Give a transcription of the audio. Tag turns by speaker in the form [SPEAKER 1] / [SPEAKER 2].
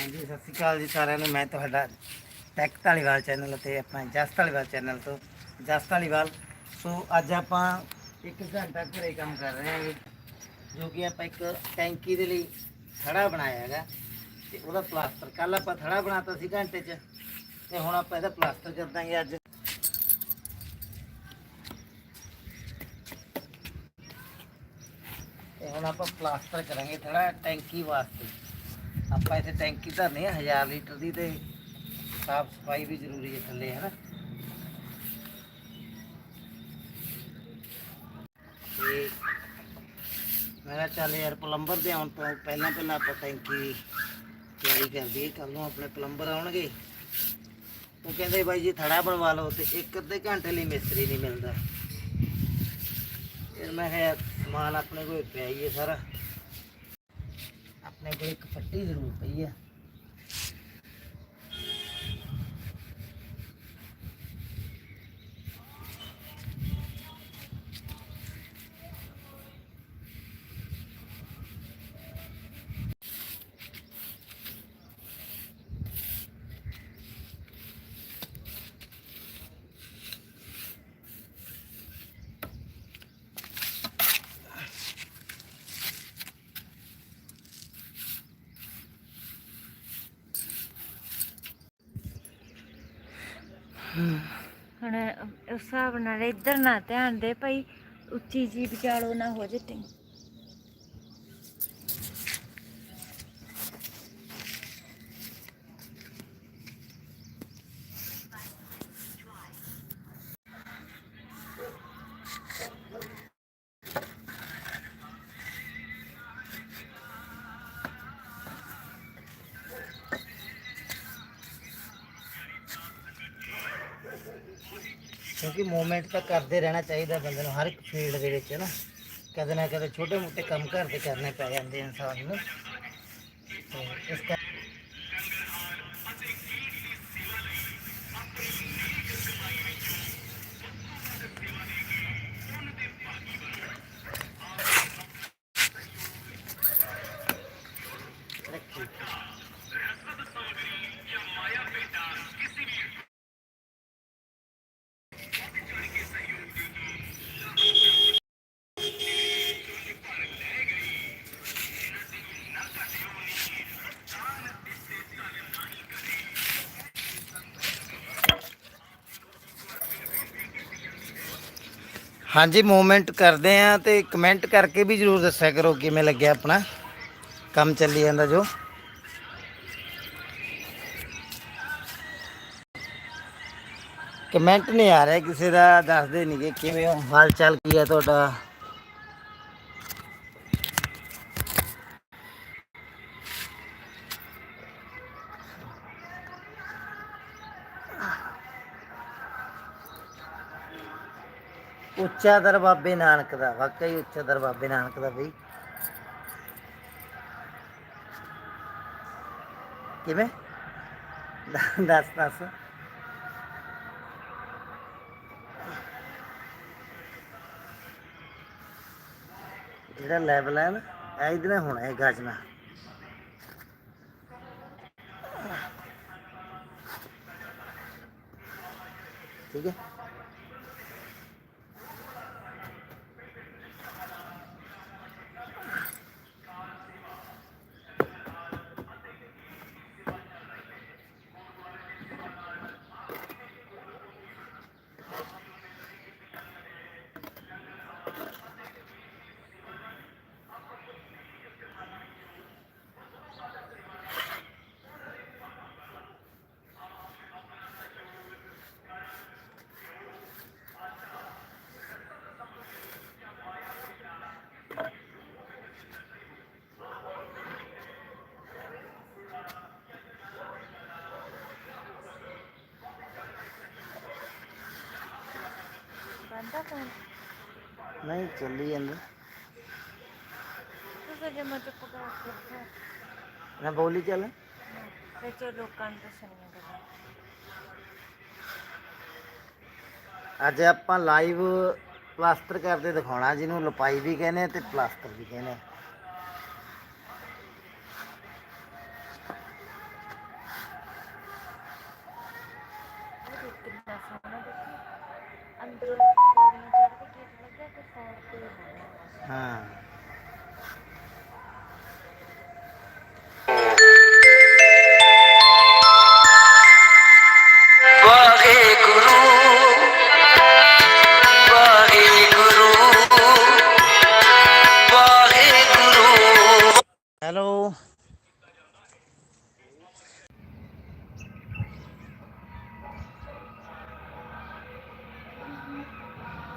[SPEAKER 1] ਹਾਂਜੀ, ਸਤਿ ਸ਼੍ਰੀ ਅਕਾਲ ਜੀ ਸਾਰਿਆਂ ਨੂੰ। ਮੈਂ ਤੁਹਾਡਾ ਟੈਕ ਢਾਲੀਵਾਲ ਚੈਨਲ ਅਤੇ ਆਪਣਾ ਜਸ ਢਾਲੀਵਾਲ ਚੈਨਲ ਤੋਂ ਜਸ ਢਾਲੀਵਾਲ ਸੋ ਅੱਜ ਆਪਾਂ ਇੱਕ ਘੰਟਾ ਘਰੇ ਕੰਮ ਕਰ ਰਹੇ ਹਾਂ ਜੋ ਕਿ ਆਪਾਂ ਇੱਕ ਟੈਂਕੀ ਦੇ ਲਈ ਥੜਾ ਬਣਾਇਆ ਹੈਗਾ ਤੇ ਉਹਦਾ ਪਲਾਸਟਰ। ਕੱਲ ਆਪਾਂ ਥੜਾ ਬਣਾਤਾ ਸੀ ਘੰਟੇ 'ਚ ਤੇ ਹੁਣ ਆਪਾਂ ਇਹਦਾ ਪਲਾਸਟਰ ਕਰ ਦਾਂਗੇ ਅੱਜ। ਤੇ ਹੁਣ ਆਪਾਂ ਪਲਾਸਟਰ ਕਰਾਂਗੇ ਥੜਾ ਟੈਂਕੀ ਵਾਸਤੇ। ਆਪਾਂ ਇੱਥੇ ਟੈਂਕੀ ਧਰਨੇ ਹੈ 1000 ਲੀਟਰ ਦੀ ਤੇ ਸਾਫ਼ ਸਫ਼ਾਈ ਵੀ ਜ਼ਰੂਰੀ ਹੈ ਥੱਲੇ ਹੈ ਨਾ ਤੇ ਮੈਂ ਕਿਹਾ ਚੱਲ ਯਾਰ ਪਲੰਬਰ ਦੇ ਆਉਣ ਤੋਂ ਪਹਿਲਾਂ ਪਹਿਲਾਂ ਆਪਾਂ ਟੈਂਕੀ ਤਿਆਰੀ ਕਰ ਦਈਏ ਕੱਲ ਨੂੰ ਆਪਣੇ ਪਲੰਬਰ ਆਉਣਗੇ। ਉਹ ਕਹਿੰਦੇ ਬਾਈ ਜੀ ਥੜਾ ਬਣਵਾ ਲਓ ਤੇ ਇੱਕ ਅੱਧੇ ਘੰਟੇ ਲਈ ਮਿਸਤਰੀ ਨਹੀਂ ਮਿਲਦਾ। ਫਿਰ ਮੈਂ ਕਿਹਾ ਯਾਰ ਸਮਾਨ ਆਪਣੇ ਕੋਲ ਪਿਆ ਹੀ ਹੈ ਸਾਰਾ। ਆਪਣੇ ਕੋਲ ਇੱਕ ਫੱਟੀ ਜ਼ਰੂਰ ਪਈ ਆ।
[SPEAKER 2] ਹੁਣ ਉਸ ਹਿਸਾਬ ਨਾਲ ਇੱਧਰ ਨਾ ਧਿਆਨ ਦੇ ਭਾਈ ਉੱਚੀ ਜੀ ਵਿਚਾਲੋ ਨਾ ਹੋ ਜੇ ਤੇ
[SPEAKER 1] ਕਿਉਂਕਿ ਮੂਵਮੈਂਟ ਤਾਂ ਕਰਦੇ ਰਹਿਣਾ ਚਾਹੀਦਾ ਬੰਦੇ ਨੂੰ, ਹਰ ਇੱਕ ਫੀਲਡ ਦੇ ਵਿੱਚ ਨਾ। ਕਦੇ ਨਾ ਕਦੇ ਛੋਟੇ ਮੋਟੇ ਕੰਮ ਘਰ ਦੇ ਕਰਨੇ ਪੈ ਜਾਂਦੇ ਇਨਸਾਨ ਨੂੰ। ਤੇ ਇਸ ਕਰ ਹਾਂਜੀ ਮੂਵਮੈਂਟ ਕਰਦੇ ਆ ਤੇ ਕਮੈਂਟ ਕਰਕੇ ਵੀ ਜਰੂਰ ਦੱਸਿਆ ਕਰੋ ਕਿਵੇਂ ਲੱਗਿਆ ਆਪਣਾ। ਕੰਮ ਚੱਲੀ ਜਾਂਦਾ ਜੋ। ਕਮੈਂਟ ਨਹੀਂ ਆ ਰਿਹਾ, ਕਿਸੇ ਦਾ ਦੱਸਦੇ ਨਹੀਂ ਕਿ ਕਿਵੇਂ ਹਾਲ ਚਾਲ ਕੀ ਹੈ ਤੁਹਾਡਾ। ਉੱਚਾ ਦਰ ਬਾਬੇ ਨਾਨਕ ਦਾ, ਵਾਕਈ ਉੱਚਾ ਦਰ ਬਾਬੇ ਨਾਨਕ ਦਾ ਬਈ। ਕਿਵੇਂ? ਦ- ਦੱਸ ਦੱਸ। ਜਿਹੜਾ ਲੈਵਲ ਹੈ ਨਾ, ਇਹ ਇਹਦੇ ਨਾਲ ਹੋਣਾ ਹੈ ਗਾਜਨਾ ਠੀਕ ਹੈ।
[SPEAKER 2] ਆਂਦਾ ਫੋਨ?
[SPEAKER 1] ਨਹੀਂ ਚੱਲੀ ਜਾਂਦਾ।
[SPEAKER 2] ਤੁਸੀਂ ਜੇ ਮਤ ਕੋ
[SPEAKER 1] ਨਾ ਬੋਲੀ ਚੱਲ।
[SPEAKER 2] ਵਿੱਚ ਲੋਕਾਂ ਨੂੰ ਦੱਸਣੀਆਂ ਗੱਲਾਂ।
[SPEAKER 1] ਅੱਜ ਆਪਾਂ ਲਾਈਵ ਪਲਾਸਟਰ ਕਰਦੇ ਦਿਖਾਉਣਾ ਜਿਹਨੂੰ ਲਪਾਈ ਵੀ ਕਹਿੰਦੇ ਆ ਤੇ ਪਲਾਸਟਰ ਵੀ ਕਹਿੰਦੇ
[SPEAKER 2] ਅੰਦਰੋਂ
[SPEAKER 1] 啊。